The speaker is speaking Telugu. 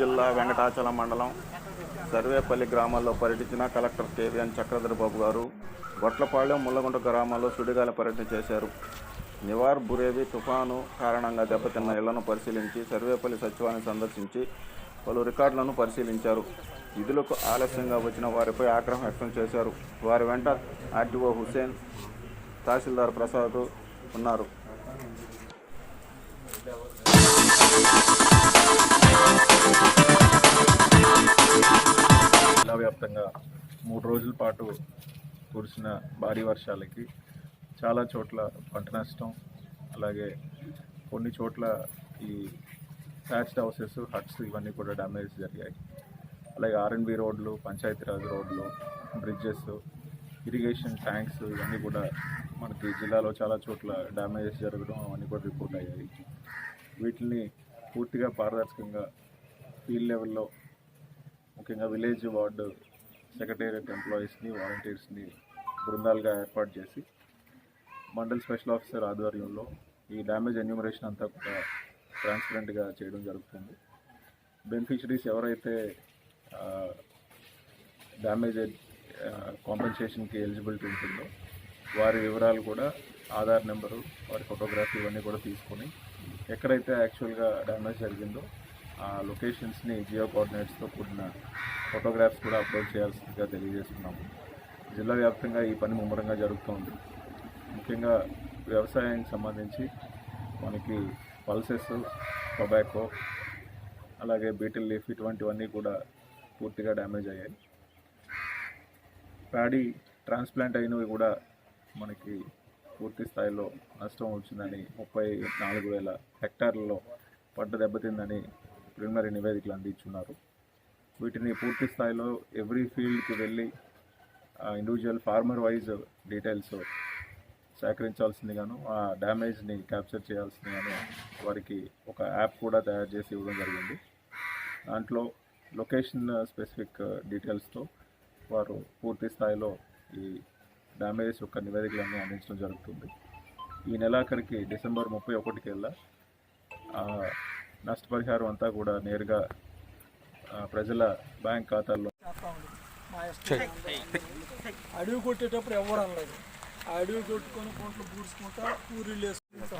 జిల్లా వెంకటాచలం మండలం సర్వేపల్లి గ్రామాల్లో పర్యటించిన కలెక్టర్ కేవీఎన్ చక్రధర్ బాబు గారు గొట్లపాళ్యం ముల్లగుంట గ్రామాల్లో సుడిగాల పర్యటన చేశారు. నివార్ బురేవి తుఫాను కారణంగా దెబ్బతిన్న ఇళ్ళను పరిశీలించి సర్వేపల్లి సచివాలయం సందర్శించి పలు రికార్డులను పరిశీలించారు. విధులకు ఆలస్యంగా వచ్చిన వారిపై ఆగ్రహం వ్యక్తం చేశారు. వారి వెంట ఆర్టీఓ హుసేన్ తహసీల్దార్ ప్రసాద్ ఉన్నారు. జిల్లా వ్యాప్తంగా మూడు రోజుల పాటు కురిసిన భారీ వర్షాలకి చాలా చోట్ల పంట నష్టం అలాగే కొన్ని చోట్ల ఈ ప్యాచ్డ్ హౌసెస్ హట్స్ ఇవన్నీ కూడా డ్యామేజ్ జరిగాయి. అలాగే ఆర్ఎన్బి రోడ్లు పంచాయతీరాజ్ రోడ్లు బ్రిడ్జెస్ ఇరిగేషన్ ట్యాంక్స్ ఇవన్నీ కూడా మనకి జిల్లాలో చాలా చోట్ల డ్యామేజెస్ జరగడం అవన్నీ కూడా రిపోర్ట్ అయ్యాయి. వీటిని పూర్తిగా పారదర్శకంగా ఫీల్డ్ లెవెల్లో ముఖ్యంగా విలేజ్ వార్డు సెక్రటేరియట్ ఎంప్లాయీస్ని వాలంటీర్స్ని బృందాలుగా ఏర్పాటు చేసి మండల్ స్పెషల్ ఆఫీసర్ ఆధ్వర్యంలో ఈ డ్యామేజ్ ఎన్యూమరేషన్ అంతా కూడా ట్రాన్స్పరెంట్గా చేయడం జరుగుతుంది. బెనిఫిషరీస్ ఎవరైతే డ్యామేజ్ కాంపెన్సేషన్కి ఎలిజిబిలిటీ ఉంటుందో వారి వివరాలు కూడా ఆధార్ నెంబరు వారి ఫోటోగ్రఫీ ఇవన్నీ కూడా తీసుకొని ఎక్కడైతే యాక్చువల్గా డ్యామేజ్ జరిగిందో ఆ లొకేషన్స్ని జియో కోఆర్డినేట్స్తో కూడిన ఫోటోగ్రాఫ్స్ కూడా అప్లోడ్ చేయాల్సిందిగా తెలియజేస్తున్నాము. జిల్లా వ్యాప్తంగా ఈ పని ముమ్మరంగా జరుగుతోంది. ముఖ్యంగా వ్యవసాయానికి సంబంధించి మనకి పల్సెస్ టొబాకో అలాగే బీటిల్ లీఫ్ ఇటువంటివన్నీ కూడా పూర్తిగా డ్యామేజ్ అయ్యాయి. ప్యాడీ ట్రాన్స్ప్లాంట్ అయినవి కూడా మనకి పూర్తి స్థాయిలో నష్టం వచ్చిందని ముప్పై నాలుగు వేల హెక్టార్లలో పంట దెబ్బతిందని ప్రిలిమినరీ నివేదికలు అందించున్నారు. వీటిని పూర్తి స్థాయిలో ఎవ్రీ ఫీల్డ్కి వెళ్ళి ఇండివిజువల్ ఫార్మర్ వైజ్ డీటెయిల్స్ సేకరించాల్సింది గాను ఆ డ్యామేజ్ని క్యాప్చర్ చేయాల్సింది గాను వారికి ఒక యాప్ కూడా తయారు చేసి ఇవ్వడం జరిగింది. దాంట్లో లొకేషన్ స్పెసిఫిక్ డీటెయిల్స్తో వారు పూర్తి స్థాయిలో ఈ డ్యామేజెస్ యొక్క నివేదికలన్నీ అందించడం జరుగుతుంది. ఈ నెలాఖరికి డిసెంబర్ ముప్పై ఒకటికెల్లా నష్టపరిహారం అంతా కూడా నేరుగా ప్రజల బ్యాంక్ ఖాతాల్లో. అడవి కొట్టేటప్పుడు ఎవరు అనలేదు. ఆ అడవి కొట్టుకొని కొంట్లు పూడ్చుకుంటా పూరీలు వేసుకుంటా.